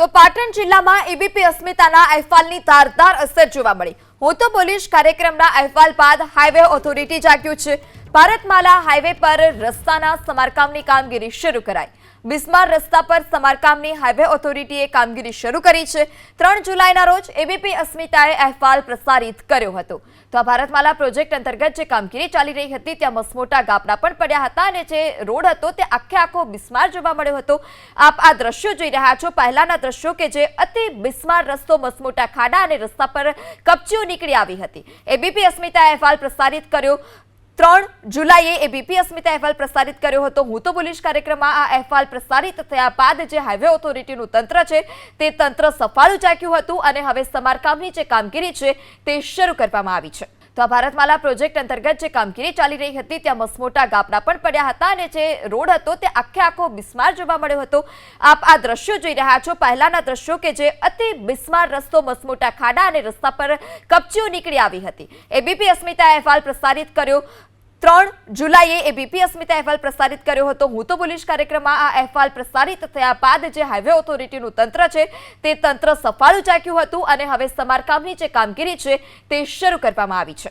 તો પાટણ જિલ્લામાં એબીપી અસ્મિતાના અહેવાલની ધારદાર અસર જોવા મળી. હું તો પોલીસ કાર્યક્રમના અહેવાલ બાદ હાઈવે ઓથોરિટી જાગ્યું છે. ભારતમાલા હાઈવે પર રસ્તાના સમારકામની કામગીરી શરૂ કરાઈ. બિસ્માર રસ્તા પર સમારકામની હાઈવે ઓથોરિટીએ કામગીરી શરૂ કરી છે. ત્રણ જુલાઈના રોજ એબીપી અસ્મિતાએ અહેવાલ પ્રસારિત કર્યો હતો. તો આ ભારતમાલા પ્રોજેક્ટ અંતર્ગત જે કામગીરી ચાલી રહી હતી, ત્યાં મસમોટા ગાબડા પણ પડ્યા હતા અને જે રોડ હતો, તે આખે આખો બિસ્માર જોવા મળ્યો હતો. આપ આ દ્રશ્યો જોઈ રહ્યા છો. પહેલાના દ્રશ્યો કે જે અતિ બિસ્માર રસ્તો, મસમોટા ખાડા અને રસ્તા પર કપચીઓ નીકળી આવી હતી. એબીપી અસ્મિતાએ અહેવાલ પ્રસારિત કર્યો. ત્રણ જુલાઈએ એબીપી અસ્મિતા અહેવાલ પ્રસારિત કર્યો હતો. હું તો બોલીશ કાર્યક્રમમાં આ અહેવાલ પ્રસારિત થયા બાદ જે હાઈવે ઓથોરિટીનું તંત્ર છે, તે તંત્ર સફાળું ચાક્યું હતું અને હવે સમારકામની જે કામગીરી છે, તે શરૂ કરવામાં આવી છે. તો આ ભારતમાલા પ્રોજેક્ટ અંતર્ગત જે કામગીરી ચાલી રહી હતી, ત્યાં મસમોટા ગાબડા પણ પડ્યા હતા અને જે રોડ હતો, તે આખે આખો બિસ્માર જોવા મળ્યો હતો. આપ આ દ્રશ્યો જોઈ રહ્યા છો. પહેલાના દ્રશ્યો કે જે અતિ બિસ્માર રસ્તો, મસમોટા ખાડા અને રસ્તા પર કપચીઓ નીકળી આવી હતી. એબીપી અસ્મિતાએ અહેવાલ પ્રસારિત કર્યો. ત્રણ જુલાઈએ એબીપી અસ્મિતા અહેવાલ પ્રસારિત કર્યો હતો. હું તો બોલીશ કાર્યક્રમમાં આ અહેવાલ પ્રસારિત થયા બાદ જે હાઈવે ઓથોરિટીનું તંત્ર છે, તે તંત્ર સફાળું ચાક્યું હતું અને હવે સમારકામની જે કામગીરી છે, તે શરૂ કરવામાં આવી છે.